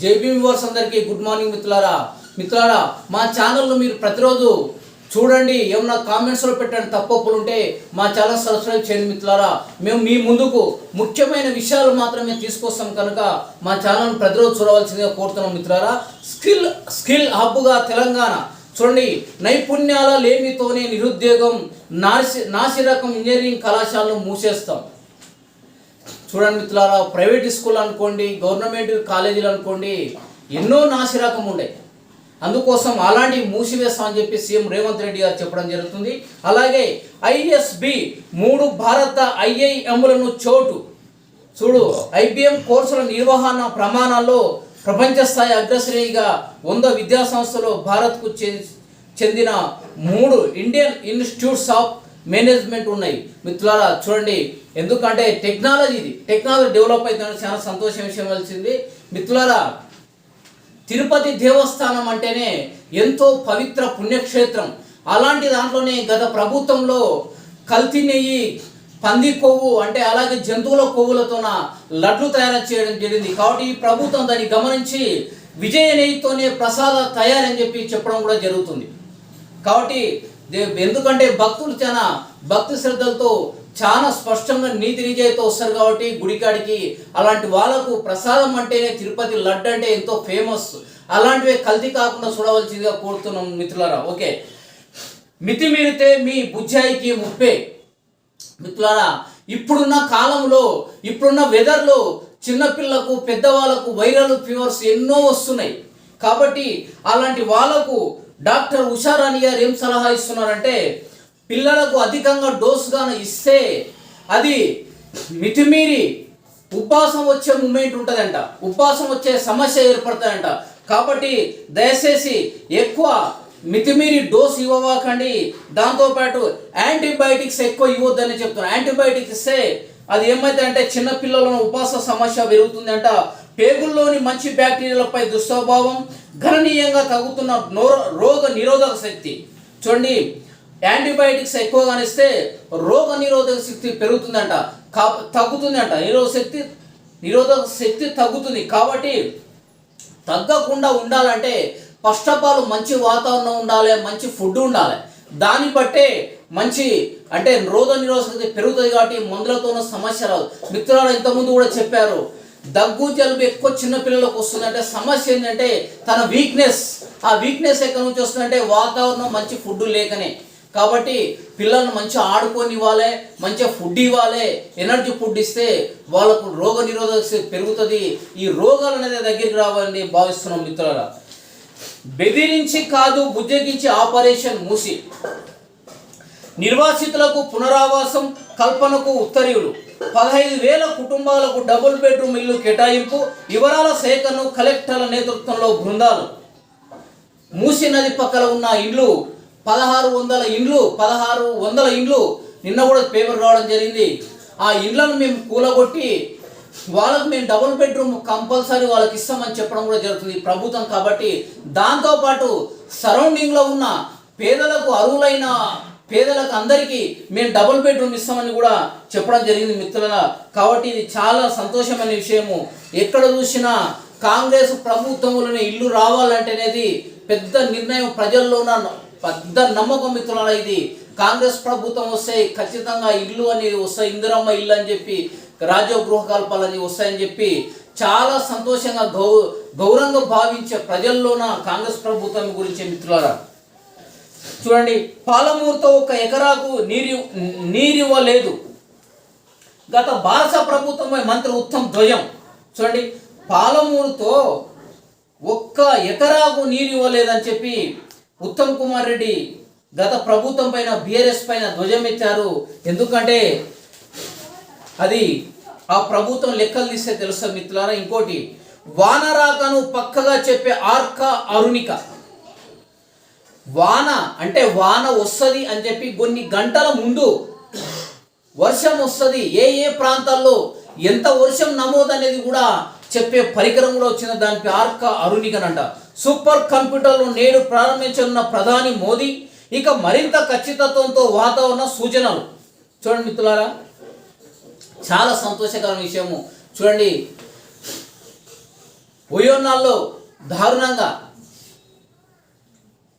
JB viewers అందరికీ good morning మిత్రులారా. మిత్రులారా మా ఛానల్ను మీరు ప్రతిరోజు చూడండి ఏమన్నా కామెంట్స్లో పెట్టండి తప్పొప్పులు ఉంటే మా ఛానల్ సబ్స్క్రైబ్ చేయండి మిత్రులారా. మేము మీ ముందుకు ముఖ్యమైన విషయాలు మాత్రమే తీసుకొస్తాం కనుక మా ఛానల్ ప్రతిరోజు చూడవలసిందిగా కోరుతున్నాం మిత్రులారా. స్కిల్ స్కిల్ హబ్గా తెలంగాణ. చూడండి నైపుణ్యాల లేమితోనే నిరుద్యోగం నాసి నాసిరకం ఇంజనీరింగ్ కళాశాలను మూసేస్తాం. చూడండి మిత్రులారా ప్రైవేట్ స్కూల్ అనుకోండి గవర్నమెంట్ కాలేజీలు అనుకోండి ఎన్నో నాసిరకం ఉండే. అందుకోసం అలాంటి మూసివేస్తామని చెప్పి సీఎం రేవంత్ రెడ్డి గారు చెప్పడం జరుగుతుంది. అలాగే ఐఎస్బి మూడు భారత ఐఐఎంలను చోటు. చూడు ఐబిఎం కోర్సుల నిర్వహణ ప్రమాణాల్లో ప్రపంచ స్థాయి అగ్రశ్రేణిగా వంద విద్యాసంస్థలో భారత్కు చె- చెందిన మూడు ఇండియన్ ఇన్స్టిట్యూట్స్ ఆఫ్ మేనేజ్మెంట్ ఉన్నాయి. మిత్రులారా చూడండి ఎందుకంటే టెక్నాలజీ ఇది. టెక్నాలజీ డెవలప్ అవుతుందని చాలా సంతోషం విషయం వచ్చింది మిత్రులారా తిరుపతి దేవస్థానం అంటేనే ఎంతో పవిత్ర పుణ్యక్షేత్రం. అలాంటి దాంట్లోనే గత ప్రభుత్వంలో కల్తీ నెయ్యి పంది కొవ్వు అంటే అలాగే జంతువుల కొవ్వులతోన లడ్లు తయారు చేయడం జరిగింది. కాబట్టి ఈ ప్రభుత్వం దాన్ని గమనించి విజయ నెయ్యితోనే ప్రసాద తయారని చెప్పి చెప్పడం కూడా జరుగుతుంది. కాబట్టి ఎందుకంటే భక్తులు చాలా భక్తి శ్రద్ధలతో చాలా స్పష్టంగా నీతి నిజాయితో వస్తారు కాబట్టి గుడికాడికి అలాంటి వాళ్ళకు ప్రసాదం అంటేనే తిరుపతి లడ్డు అంటే ఎంతో ఫేమస్. అలాంటివే కల్తీ కాకుండా చూడవలసిందిగా కోరుతున్నాం మిత్రులారా. ఓకే. మితి మీరితే మీ బుజ్జాయికి ముప్పే. మిత్రులారా ఇప్పుడున్న కాలంలో ఇప్పుడున్న వెదర్లో చిన్నపిల్లకు పెద్దవాళ్ళకు వైరల్ ఫీవర్స్ ఎన్నో వస్తున్నాయి. కాబట్టి అలాంటి వాళ్ళకు డాక్టర్ ఉషారాణి గారు ఏం సలహా ఇస్తున్నారంటే పిల్లలకు అధికంగా డోసుగా ఇస్తే అది మితిమీరి ఉపవాసం వచ్చే మూమెంట్ ఉంటుందంట. ఉపవాసం వచ్చే సమస్య ఏర్పడుతుందంట కాబట్టి దయచేసి ఎక్కువ మితిమీరి డోస్ ఇవ్వకండి. దాంతోపాటు యాంటీబయాటిక్స్ ఎక్కువ ఇవ్వద్దని చెప్తున్నారు. యాంటీబయాటిక్స్ ఇస్తే అది ఏమైతే అంటే చిన్నపిల్లలను ఉపవాస సమస్య పెరుగుతుందంట. పేగుల్లోని మంచి బ్యాక్టీరియాలపై దుస్వభావం గణనీయంగా తగ్గుతున్న నోర రోగ నిరోధక శక్తి. చూడండి యాంటీబయాటిక్స్ ఎక్కువగా ఇస్తే రోగ నిరోధక శక్తి పెరుగుతుందంట. కా తగ్గుతుందంట. నిరోధక శక్తి నిరోధక శక్తి తగ్గుతుంది. కాబట్టి తగ్గకుండా ఉండాలంటే ఫస్ట్ ఆఫ్ ఆల్ మంచి వాతావరణం ఉండాలి మంచి ఫుడ్ ఉండాలి. దాన్ని బట్టే మంచి అంటే రోగ శక్తి పెరుగుతుంది కాబట్టి మందులతో సమస్య రాదు. మిత్రులు ఇంతకుముందు కూడా చెప్పారు దగ్గు జలుబు ఎక్కువ చిన్నపిల్లలకు వస్తుందంటే సమస్య ఏంటంటే తన వీక్నెస్ ఆ వీక్నెస్ ఎక్కడి నుంచి వస్తుందంటే వాతావరణం మంచి ఫుడ్ లేకనే. కాబట్టి పిల్లల్ని మంచిగా ఆడుకొని ఇవ్వాలి మంచిగా ఫుడ్ ఇవ్వాలి ఎనర్జీ ఫుడ్ ఇస్తే వాళ్ళకు రోగ నిరోధక శక్తి పెరుగుతుంది. ఈ రోగాలు అనేది దగ్గరికి రావాలని భావిస్తున్నాం మిత్రుల బెదిరించి కాదు బుజ్జగించి ఆపరేషన్ మూసి. నిర్వాసితులకు పునరావాసం కల్పనకు ఉత్తర్యులు. పదహైదు వేల కుటుంబాలకు డబుల్ బెడ్రూమ్ ఇల్లు కేటాయింపు వివరాల సేకరణ కలెక్టర్ల నేతృత్వంలో బృందాలు. మూసి నది పక్కన ఉన్న ఇండ్లు పదహారు వందల ఇండ్లు పదహారు వందల ఇండ్లు నిన్న కూడా పేపర్ రావడం జరిగింది. ఆ ఇండ్లను మేము కూలగొట్టి వాళ్ళకి మేము డబుల్ బెడ్రూమ్ కంపల్సరీ వాళ్ళకి ఇస్తామని చెప్పడం కూడా జరుగుతుంది ప్రభుత్వం కాబట్టి దాంతోపాటు సరౌండింగ్లో ఉన్న పేదలకు అర్హులైన పేదలకు అందరికీ మేము డబుల్ బెడ్రూమ్ ఇస్తామని కూడా చెప్పడం జరిగింది మిత్రుల కాబట్టి ఇది చాలా సంతోషమైన విషయము. ఎక్కడ చూసినా కాంగ్రెస్ ప్రభుత్వంలోనే ఇల్లు రావాలంటేనేది పెద్ద నిర్ణయం ప్రజల్లో ఉన్న పెద్ద నమ్మకం మిత్రుల ఇది. కాంగ్రెస్ ప్రభుత్వం వస్తే ఖచ్చితంగా ఇల్లు అనేది వస్తాయి ఇందిరమ్మ ఇల్లు అని చెప్పి రాజ్య గృహ కల్పాలని వస్తాయని చెప్పి చాలా సంతోషంగా గౌ గౌరవంగా భావించే ప్రజల్లోన కాంగ్రెస్ ప్రభుత్వం గురించి మిత్రులారా. చూడండి పాలమూరుతో ఒక ఎకరాకు నీరు నీరివ్వలేదు. గత భారత ప్రభుత్వమే మంత్రి ఉత్తమ్ ధ్వజం చూడండి పాలమూరుతో ఒక్క ఎకరాకు నీరు ఇవ్వలేదని చెప్పి ఉత్తమ్ కుమార్ రెడ్డి గత ప్రభుత్వం పైన బీఆర్ఎస్ పైన ధ్వజం ఎత్తారు. ఎందుకంటే అది ఆ ప్రభుత్వం లెక్కలు తీస్తే తెలుస్తుంది మిత్రులారా? ఇంకోటి వానరాకను పక్కగా చెప్పే ఆర్క అరుణిక. వాన అంటే వాన వస్తుంది అని చెప్పి కొన్ని గంటల ముందు వర్షం వస్తుంది. ఏ ఏ ప్రాంతాల్లో ఎంత వర్షం నమోదు అనేది కూడా చెప్పే పరికరం కూడా వచ్చిన దానికి ఆర్క అరుణికనంట సూపర్ కంప్యూటర్లు నేడు ప్రారంభించనున్న ప్రధాని మోదీ ఇక మరింత ఖచ్చితత్వంతో వాతావరణ సూచనలు. చూడండి మిత్రులారా చాలా సంతోషకరమైన విషయము. చూడండి ఒయోనాల్లో దారుణంగా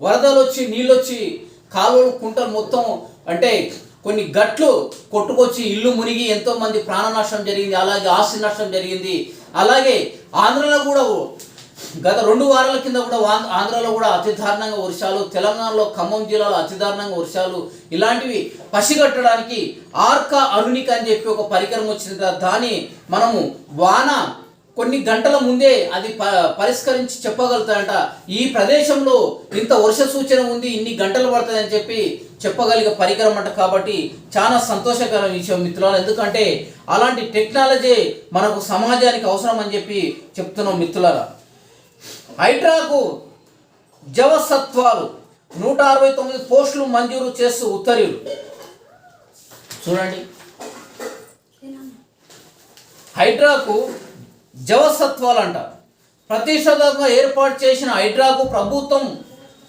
వరదలు వచ్చి నీళ్ళు వచ్చి కాలువలు కుంటలు మొత్తం అంటే కొన్ని గట్లు కొట్టుకొచ్చి ఇల్లు మునిగి ఎంతో మంది ప్రాణ నష్టం జరిగింది. అలాగే ఆస్తి నష్టం జరిగింది. అలాగే ఆంధ్రలో కూడా గత రెండు వారాల కింద కూడా వా- ఆంధ్రాలో కూడా అతి దారుణంగా వర్షాలు తెలంగాణలో ఖమ్మం జిల్లాలో అతి దారుణంగా వర్షాలు ఇలాంటివి పసిగట్టడానికి ఆర్కా అరుణిక అని చెప్పి ఒక పరికరం వచ్చింది. కదా దాన్ని మనము వాన కొన్ని గంటల ముందే అది ప పరిష్కరించి చెప్పగలుగుతాడంట ఈ ప్రదేశంలో ఇంత వర్ష సూచన ఉంది ఇన్ని గంటలు పడుతుంది అని చెప్పి చెప్పగలిగే పరికరం అంట కాబట్టి చాలా సంతోషకర విషయం మిత్రులారా. ఎందుకంటే అలాంటి టెక్నాలజీ మనకు సమాజానికి అవసరం అని చెప్పి చెప్తున్నాం మిత్రులారా. హైడ్రాకు జవసత్వాలు నూట అరవై తొమ్మిది పోస్టులు మంజూరు చేస్తూ ఉత్తర్వులు. చూడండి. హైడ్రాకు జవసత్వాలు అంట ఏర్పాటు చేసిన హైడ్రాకు ప్రభుత్వం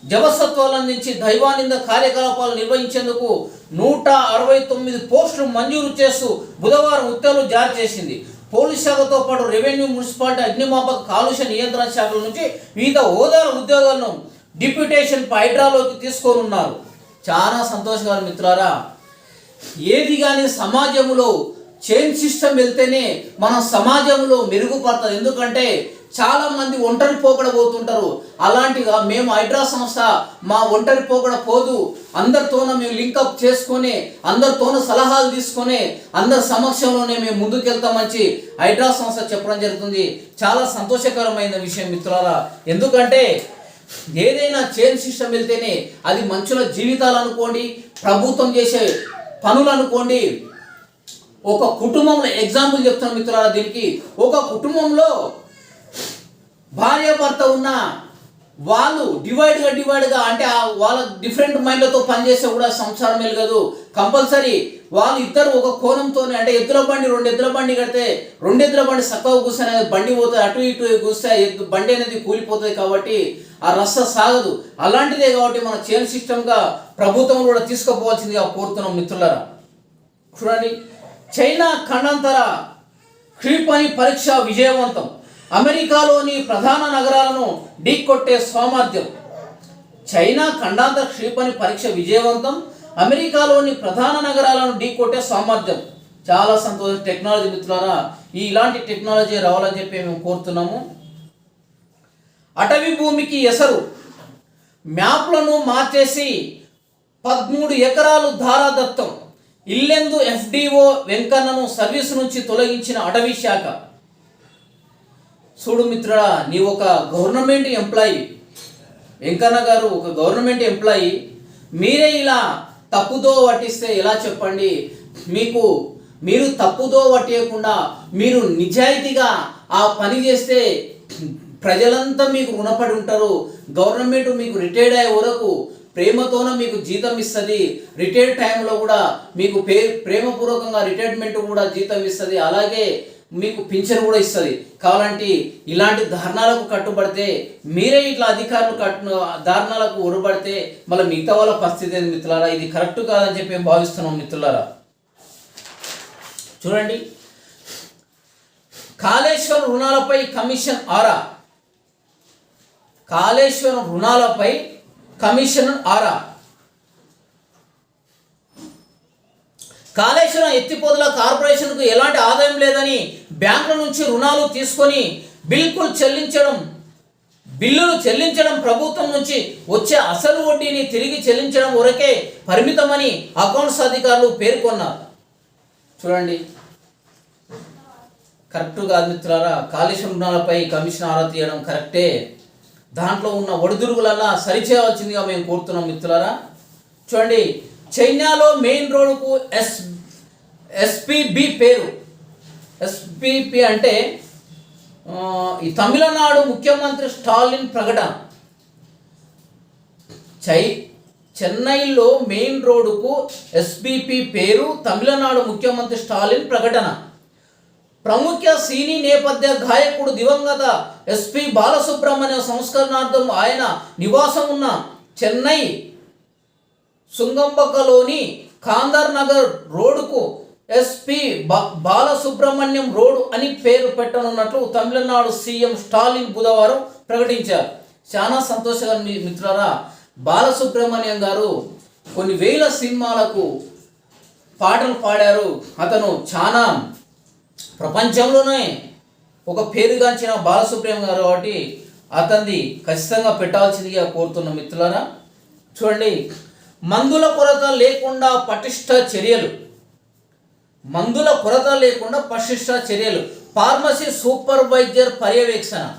జవసత్వాలు అందించి దైవానింద కార్యకలాపాలు నిర్వహించేందుకు నూట అరవై తొమ్మిది పోస్టులు మంజూరు చేస్తూ బుధవారం ఉత్తర్వులు జారీ చేసింది. పోలీస్ శాఖతో పాటు రెవెన్యూ మున్సిపాలిటీ అగ్నిమాపక కాలుష్య నియంత్రణ శాఖల నుంచి వివిధ హోదాల ఉద్యోగాలను డిప్యూటేషన్ హైడ్రాలోకి తీసుకోనున్నారు. చాలా సంతోషకరం మిత్రారా ఏది కానీ సమాజంలో చైన్ సిస్టమ్ వెళ్తేనే మనం సమాజంలో మెరుగుపడుతుంది ఎందుకంటే చాలా మంది ఒంటరి పోకడ పోతుంటారు. అలాంటిగా మేము హైడ్రా సంస్థ మా ఒంటరి పోకడ పోదు. అందరితోన మేము లింకప్ చేసుకొని అందరితోనూ సలహాలు తీసుకొని అందరి సమక్షంలోనే మేము ముందుకెళ్తామని హైడ్రా సంస్థ చెప్పడం జరుగుతుంది. చాలా సంతోషకరమైన విషయం మిత్రులారా. ఎందుకంటే ఏదైనా చైన్ సిస్టమ్ వెళ్తేనే అది మనుషుల జీవితాలు అనుకోండి ప్రభుత్వం చేసే పనులు అనుకోండి ఒక కుటుంబంలో ఎగ్జాంపుల్ చెప్తాను మిత్రులారా దీనికి. ఒక కుటుంబంలో భార్య భర్త ఉన్న వాళ్ళు డివైడ్గా డివైడ్గా అంటే ఆ వాళ్ళ డిఫరెంట్ మైండ్లతో పనిచేస్తే కూడా సంసారం వెలగదు కంపల్సరీ వాళ్ళు ఇద్దరు ఒక కోణంతోనే అంటే ఎద్దుల బండి రెండు ఎద్దుల బండి కడితే రెండు ఎద్దుల బండి చక్కగా కూర్చొని బండి పోతుంది అటు ఇటు కూస్తే ఎద్దు బండి అనేది కూలిపోతుంది కాబట్టి ఆ రస్త సాగదు. అలాంటిదే కాబట్టి మన చైన్ సిస్టమ్గా ప్రభుత్వం కూడా తీసుకుపోవాల్సిందిగా కోరుతున్నాం మిత్రులారా. చూడండి చైనా ఖండాంతర క్షిపణి పరీక్ష విజయవంతం. అమెరికాలోని ప్రధాన నగరాలను ఢీకొట్టే సామర్థ్యం. చైనా ఖండాంతర క్షిపణి పరీక్ష విజయవంతం అమెరికాలోని ప్రధాన నగరాలను ఢీకొట్టే సామర్థ్యం. చాలా సంతోషం టెక్నాలజీ మిత్రులారా ఈ ఇలాంటి టెక్నాలజీ రావాలని చెప్పి మేము కోరుతున్నాము. అటవీ భూమికి ఎసరు. మ్యాప్లను మార్చేసి పదమూడు ఎకరాలు ధారాదత్తం. ఇల్లెందు ఎఫ్డిఓ వెంకన్నను సర్వీస్ నుంచి తొలగించిన అటవీ శాఖ. చూడు మిత్రుడా నీ ఒక గవర్నమెంట్ ఎంప్లాయీ. వెంకన్న గారు ఒక గవర్నమెంట్ ఎంప్లాయీ. మీరే ఇలా తప్పుదో పట్టిస్తే ఎలా చెప్పండి? మీకు మీరు తప్పుదో పట్టేయకుండా మీరు నిజాయితీగా ఆ పని చేస్తే ప్రజలంతా మీకు రుణపడి ఉంటారు. గవర్నమెంట్ మీకు రిటైర్డ్ అయ్యే వరకు ప్రేమతోన మీకు జీతం ఇస్తుంది. రిటైర్డ్ టైంలో కూడా మీకు పే ప్రేమపూర్వకంగా రిటైర్మెంట్ కూడా జీతం ఇస్తుంది. అలాగే మీకు పింఛన్ కూడా ఇస్తుంది. కావాలంటే ఇలాంటి ధారణాలకు కట్టుబడితే మీరే ఇట్లా అధికారులు కట్టు ధారణాలకు ఉరబడితే మళ్ళీ మిగతా వాళ్ళ పరిస్థితి ఏంది మిత్రులారా? ఇది కరెక్ట్ కాదని చెప్పి మేము భావిస్తున్నాం మిత్రులారా. చూడండి. కాళేశ్వరం రుణాలపై కమిషన్ ఆరా? కాళేశ్వరం రుణాలపై కమిషన్ ఆరా. కాళేశ్వరం ఎత్తిపోతుల కార్పొరేషన్కు ఎలాంటి ఆదాయం లేదని బ్యాంకుల నుంచి రుణాలు తీసుకొని బిల్కుల్ చెల్లించడం బిల్లులు చెల్లించడం ప్రభుత్వం నుంచి వచ్చే అసలు వడ్డీని తిరిగి చెల్లించడం వరకే పరిమితమని అకౌంట్స్ అధికారులు పేర్కొన్నారు. చూడండి. కరెక్ట్ కాదు మిత్రులారా కాళేశ్వరం రుణాలపై కమిషన్ ఆరా తీయడం కరెక్టే. దాంట్లో ఉన్న ఒడిదురుగులల్లా సరిచేయవలసిందిగా మేము కోరుతున్నాం మిత్రులారా. చూడండి చైనాలో మెయిన్ రోడ్కు ఎస్ ఎస్పిబి పేరు. ఎస్పిపి అంటే ఈ తమిళనాడు ముఖ్యమంత్రి స్టాలిన్ ప్రకటన. చై చెన్నైలో మెయిన్ రోడ్డుకు ఎస్బిపి పేరు తమిళనాడు ముఖ్యమంత్రి స్టాలిన్ ప్రకటన. ప్రముఖ సినీ నేపథ్య గాయకుడు దివంగత ఎస్పి బాలసుబ్రహ్మణ్య సంస్కరణార్థం ఆయన నివాసం ఉన్న చెన్నై సుంగంబకలోని ఖాందర్ నగర్ రోడ్డుకు ఎస్పి బాలసుబ్రహ్మణ్యం రోడ్ అని పేరు పెట్టనున్నట్లు తమిళనాడు సీఎం స్టాలిన్ బుధవారం ప్రకటించారు. చాలా సంతోషంగా మీ మిత్రులారా బాలసుబ్రహ్మణ్యం గారు కొన్ని వేల సినిమాలకు పాటలు పాడారు. అతను చాలా ప్రపంచంలోనే ఒక పేరుగాంచిన బాలసుబ్రహ్మణ్యం గారు కాబట్టి అతన్ని ఖచ్చితంగా పెట్టాల్సిందిగా కోరుతున్న మిత్రులారా చూడండి మందుల కొరత లేకుండా పటిష్ట చర్యలు. మందుల కొరత లేకుండా పటిష్ట చర్యలు. ఫార్మసీ సూపర్వైజర్ పర్యవేక్షణ.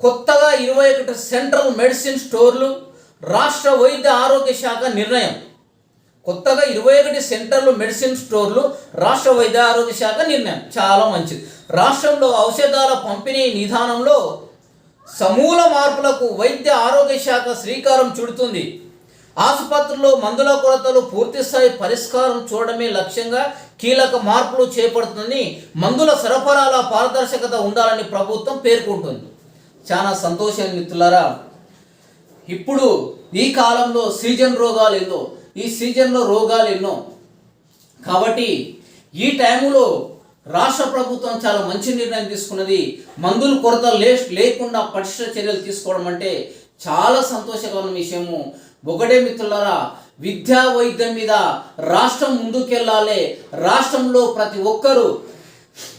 కొత్తగా ఇరవై ఒకటి సెంట్రల్ మెడిసిన్ స్టోర్లు రాష్ట్ర వైద్య ఆరోగ్య శాఖ నిర్ణయం. కొత్తగా ఇరవై ఒకటి సెంటర్లు మెడిసిన్ స్టోర్లు రాష్ట్ర వైద్య ఆరోగ్య శాఖ నిర్ణయం. చాలా మంచిది. రాష్ట్రంలో ఔషధాల పంపిణీ విధానంలో సమూల మార్పులకు వైద్య ఆరోగ్య శాఖ శ్రీకారం చుడుతుంది. ఆసుపత్రుల్లో మందుల కొరతలు పూర్తిస్థాయి పరిష్కారం చూడడమే లక్ష్యంగా కీలక మార్పులు చేపడుతుందని మందుల సరఫరాల పారదర్శకత ఉండాలని ప్రభుత్వం పేర్కొంటుంది. చాలా సంతోషం మిత్రులారా. ఇప్పుడు ఈ కాలంలో సీజన్ రోగాలు ఏదో ఈ సీజన్లో రోగాలు ఎన్నో. కాబట్టి ఈ టైంలో రాష్ట్ర ప్రభుత్వం చాలా మంచి నిర్ణయం తీసుకున్నది. మందులు కొరత లే లేకుండా పటిష్ట చర్యలు తీసుకోవడం అంటే చాలా సంతోషకరమైన విషయము. ఒకటే మిత్రులారా విద్యా వైద్యం మీద రాష్ట్రం ముందుకెళ్ళాలి. రాష్ట్రంలో ప్రతి ఒక్కరూ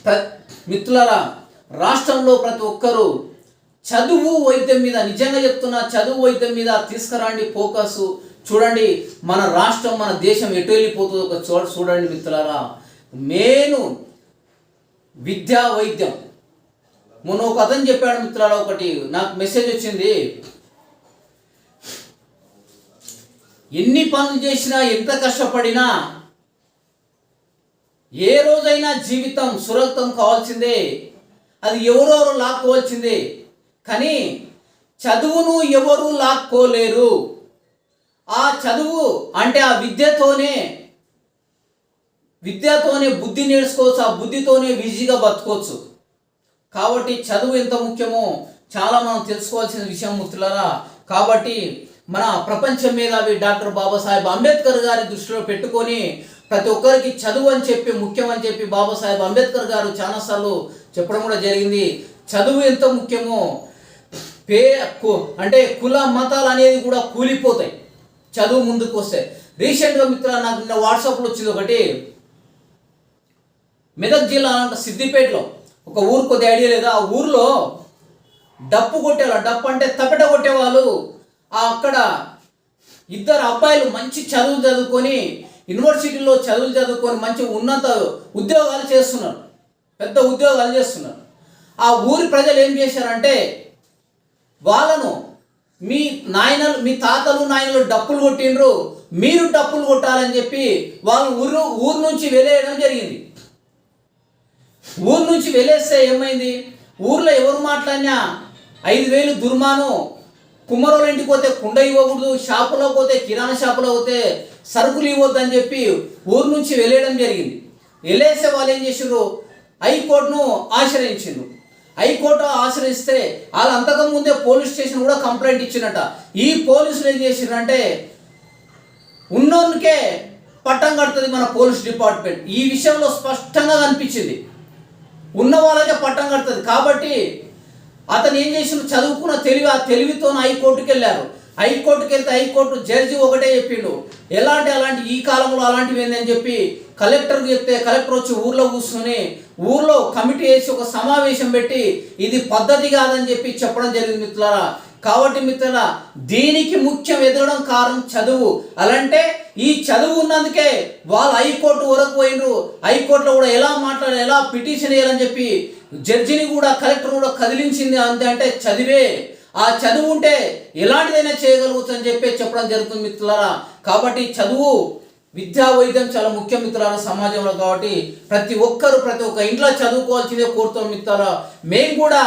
ప్ర మిత్రులారా రాష్ట్రంలో ప్రతి ఒక్కరూ చదువు వైద్యం మీద నిజంగా చెప్తున్నా చదువు వైద్యం మీద తీసుకురండి ఫోకస్ చూడండి మన రాష్ట్రం మన దేశం ఎటు వెళ్ళిపోతుందో ఒక చోట చూడండి మిత్రులారా. మేను విద్యా వైద్యం. మొన్న ఒక అతను చెప్పాడు మిత్రులారా ఒకటి నాకు మెసేజ్ వచ్చింది. ఎన్ని పనులు చేసినా ఎంత కష్టపడినా ఏ రోజైనా జీవితం సురక్షితం కావాల్సిందే. అది ఎవరెవరు లాక్కోవాల్సిందే. కానీ చదువును ఎవరు లాక్కోలేరు. ఆ చదువు అంటే ఆ విద్యతోనే విద్యతోనే బుద్ధి నేర్చుకోవచ్చు ఆ బుద్ధితోనే విజీగా బతుకోవచ్చు కాబట్టి చదువు ఎంత ముఖ్యమో చాలా మనం తెలుసుకోవాల్సిన విషయం మిత్రులరా కాబట్టి మన ప్రపంచ మేధావి డాక్టర్ బాబాసాహెబ్ అంబేద్కర్ గారి దృష్టిలో పెట్టుకొని ప్రతి ఒక్కరికి చదువు అని చెప్పి ముఖ్యం అని చెప్పి బాబాసాహెబ్ అంబేద్కర్ గారు చాలాసార్లు చెప్పడం కూడా జరిగింది. చదువు ఎంత ముఖ్యమో పే అంటే కుల మతాలు అనేది కూడా కూలిపోతాయి. చదువు ముందుకు వస్తే. రీసెంట్గా మిత్ర నాకు నిన్న వాట్సాప్లో వచ్చింది ఒకటి. మెదక్ జిల్లా అంట సిద్దిపేటలో ఒక ఊరు కొద్ది ఐడియా లేదా? ఆ ఊర్లో డప్పు కొట్టేవాళ్ళు డప్పు అంటే తపెట కొట్టేవాళ్ళు. ఆ అక్కడ ఇద్దరు అబ్బాయిలు మంచి చదువు చదువుకొని యూనివర్సిటీలో చదువులు చదువుకొని మంచి ఉన్నత ఉద్యోగాలు చేస్తున్నారు. పెద్ద ఉద్యోగాలు చేస్తున్నారు. ఆ ఊరి ప్రజలు ఏం చేశారంటే వాళ్ళను మీ నాయనలు మీ తాతలు నాయనలు డప్పులు కొట్టిండ్రు. మీరు డప్పులు కొట్టాలని చెప్పి వాళ్ళు ఊరు ఊరు నుంచి వెళ్ళేయడం జరిగింది. ఊరు నుంచి వెళ్ళేస్తే ఏమైంది? ఊర్లో ఎవరు మాట్లాడినా ఐదు వేలు దుర్మాను. కుమ్మరోళ్ళ ఇంటికి పోతే కుండ ఇవ్వకూడదు షాపులో పోతే కిరాణా షాపులో పోతే సరుకులు ఇవ్వద్దు అని చెప్పి ఊరు నుంచి వెళ్ళేయడం జరిగింది. వెళ్ళేస్తే వాళ్ళు ఏం చేసిండ్రు? హైకోర్టును ఆశ్రయించిండ్రు. హైకోర్టు ఆశ్రయిస్తే వాళ్ళు అంతకుముందే పోలీస్ స్టేషన్ కూడా కంప్లైంట్ ఇచ్చినట ఈ పోలీసులు ఏం చేసిరంటే ఉన్నోనికే పట్టం కడుతుంది మన పోలీస్ డిపార్ట్మెంట్. ఈ విషయంలో స్పష్టంగా కనిపించింది. ఉన్న వాళ్ళకే పట్టం కడుతుంది. కాబట్టి అతను ఏం చేసిన చదువుకున్న తెలివి ఆ తెలివితో హైకోర్టుకి వెళ్ళారు హైకోర్టుకి వెళ్తే హైకోర్టు జడ్జి ఒకటే చెప్పిండు. ఎలాంటి అలాంటి ఈ కాలంలో అలాంటివి ఏందని చెప్పి కలెక్టర్కి చెప్తే కలెక్టర్ వచ్చి ఊర్లో కూర్చొని ఊర్లో కమిటీ వేసి ఒక సమావేశం పెట్టి ఇది పద్ధతి కాదని చెప్పి చెప్పడం జరిగింది మిత్రులారా. కాబట్టి మిత్రుల దీనికి ముఖ్యం ఎదగడం కారణం చదువు. అలాంటే ఈ చదువు ఉన్నందుకే వాళ్ళు హైకోర్టు వరకు పోయినరు హైకోర్టులో కూడా ఎలా మాట్లాడాలి ఎలా పిటిషన్ వేయాలని చెప్పి జడ్జిని కూడా కలెక్టర్ కూడా కదిలించింది అంతే అంటే చదివే ఆ చదువు ఉంటే ఎలాంటిదైనా చేయగలుగుతా అని చెప్పి చెప్పడం జరుగుతుంది మిత్రులారా. కాబట్టి చదువు విద్యా వైద్యం చాలా ముఖ్యం మిత్రులారా సమాజంలో కాబట్టి ప్రతి ఒక్కరు ప్రతి ఒక్క ఇంట్లో చదువుకోవాల్సిందే కోరుతాం మిత్రులారా. మేము కూడా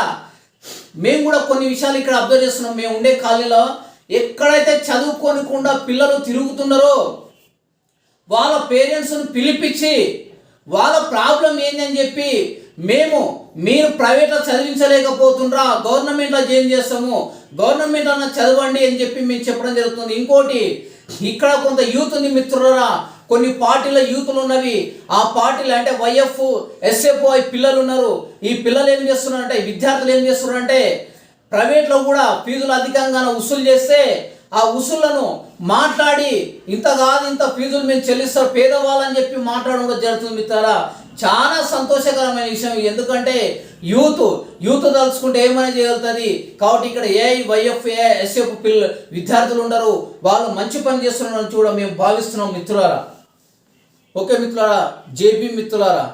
మేము కూడా కొన్ని విషయాలు ఇక్కడ అబ్జర్వ్ చేస్తున్నాం. మేము ఉండే కాలనీలో ఎక్కడైతే చదువుకోనికుండా పిల్లలు తిరుగుతున్నారో వాళ్ళ పేరెంట్స్ని పిలిపించి వాళ్ళ ప్రాబ్లం ఏందని చెప్పి మేము మీరు ప్రైవేట్లో చదివించలేకపోతుండ్రా గవర్నమెంట్లో ఏం చేస్తాము గవర్నమెంట్ అన్న చదవండి అని చెప్పి మేము చెప్పడం జరుగుతుంది. ఇంకోటి ఇక్కడ కొంత యూత్ ఉంది మిత్రులరా కొన్ని పార్టీల యూతులు ఉన్నవి. ఆ పార్టీలు అంటే వైఎఫ్ ఎస్ఎఫ్ఐ పిల్లలు ఉన్నారు. ఈ పిల్లలు ఏం చేస్తున్నారంటే విద్యార్థులు ఏం చేస్తున్నారంటే ప్రైవేట్లో కూడా ఫీజులు అధికంగా వసూలు చేస్తే ఆ ఉసులను మాట్లాడి ఇంత కాదు ఇంత ఫీజులు మేము చెల్లిస్తారు పేదవాళ్ళని చెప్పి మాట్లాడడం కూడా జరుగుతుంది మిత్రారా చాలా సంతోషకరమైన విషయం ఎందుకంటే యూత్ యూత్ తలుచుకుంటే ఏమైనా చేయగలుగుతుంది? కాబట్టి ఇక్కడ ఏఐ వైఎఫ్ ఏ ఎస్ఎఫ్ పిల్ల విద్యార్థులు ఉండరు. వాళ్ళు మంచి పని చేస్తున్నారని చూడ మేము భావిస్తున్నాం మిత్రులారా. ఓకే మిత్రులారా? జేబీ మిత్రులారా?